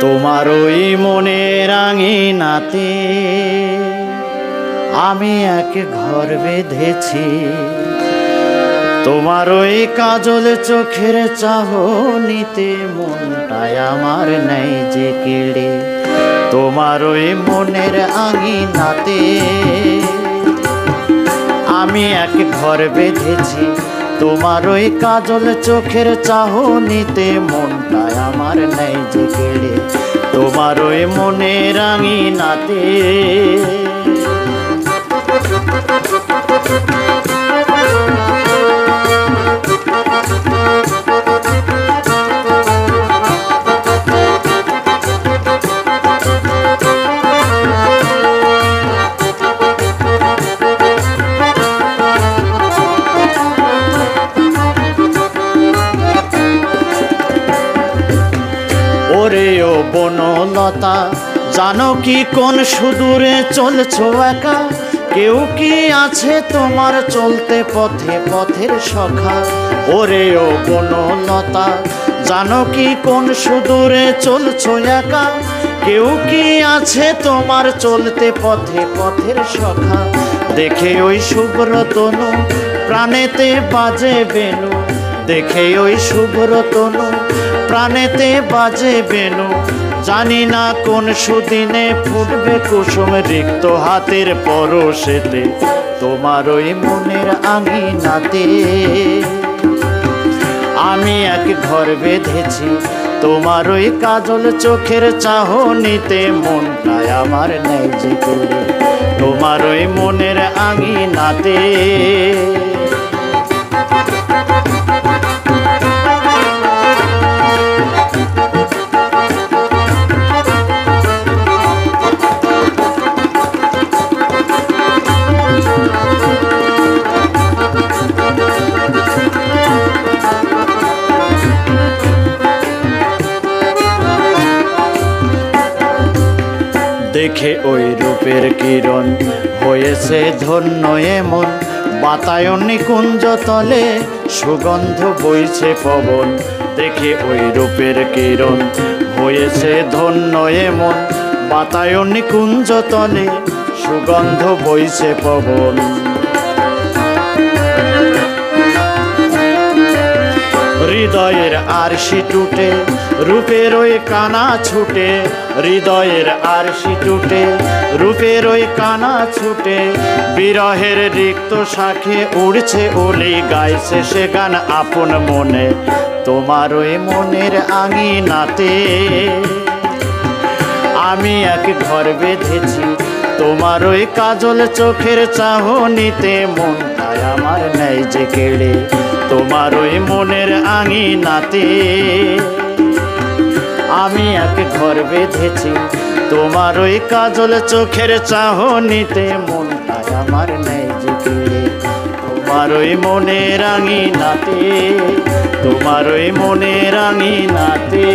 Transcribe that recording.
তোমার ওই মনের আঙিনাতে আমি এক ঘর বেঁধেছি। তোমার ওই কাজল চোখের চাহনিতে মনটায় আমার নেই যে কেড়ে। তোমার ওই মনের আঙিনাতে আমি এক ঘর বেঁধেছি। তোমার ওই কাজল চোখের চাহনিতে মনটায় আমার নেই যে কেড়ে। তোমার ওই মনের আঙিনাতে ও বনলতা, জানো কি কোন সুদূরে চলছো একা? কেউ কি আছে তোমার চলতে পথে পথের সখা? ওরে ও বনলতা, জানো কি কোন সুদূরে চলছো একা? কেউ কি আছে তোমার চলতে পথে পথের সখা? দেখে ওই শুভ্র তনু, প্রাণেতে বাজে বেনু। দেখে ওই শুভ্র তনু প্রাণেতে বাজে বেনু। জানি না কোন সুদিনে ফুটবে কুসুম রিক্ত হাতের পরশেতে। তোমার ওই মনের আঙিনাতে। আমি এক ঘর বেঁধেছি, তোমার ওই কাজল চোখের চাহনিতে। মনটায় আমার নেই যে তোমার ওই মনের আঙিনাতে। দেখে ওই রূপের কিরণ। হয়েছে ধন্য এমন, বাতায়ন নিকুঞ্জ তলে সুগন্ধ বইছে পবন। দেখে ওই রূপের কিরণ, হয়েছে ধন্য এমন, বাতায়ন নিকুঞ্জ তলে সুগন্ধ বইছে পবন। হৃদয়ের আরশি টুটে রূপের ওই কানা ছুটে, হৃদয়ের আরশি টুটে। রূপের ওই কানা ছুটে, বিরহের রিক্ত শাখে উড়ছে ওলি গাইছে সে গান আপন মনে। তোমার ওই মনের আঙিনাতে আমি এক ঘর বেঁধেছি, তোমার ওই কাজল চোখের চাহনিতে মনটায় আমার নেই যে কেড়ে। তোমার ওই মনের আঙিনাতে আমি এক ঘর বেঁধেছি। তোমার ওই কাজল চোখের চাহনিতে মনটা আমার নেই যে কেড়ে তোমার ওই মনের আঙিনাতে তোমার ওই মনের আঙিনাতে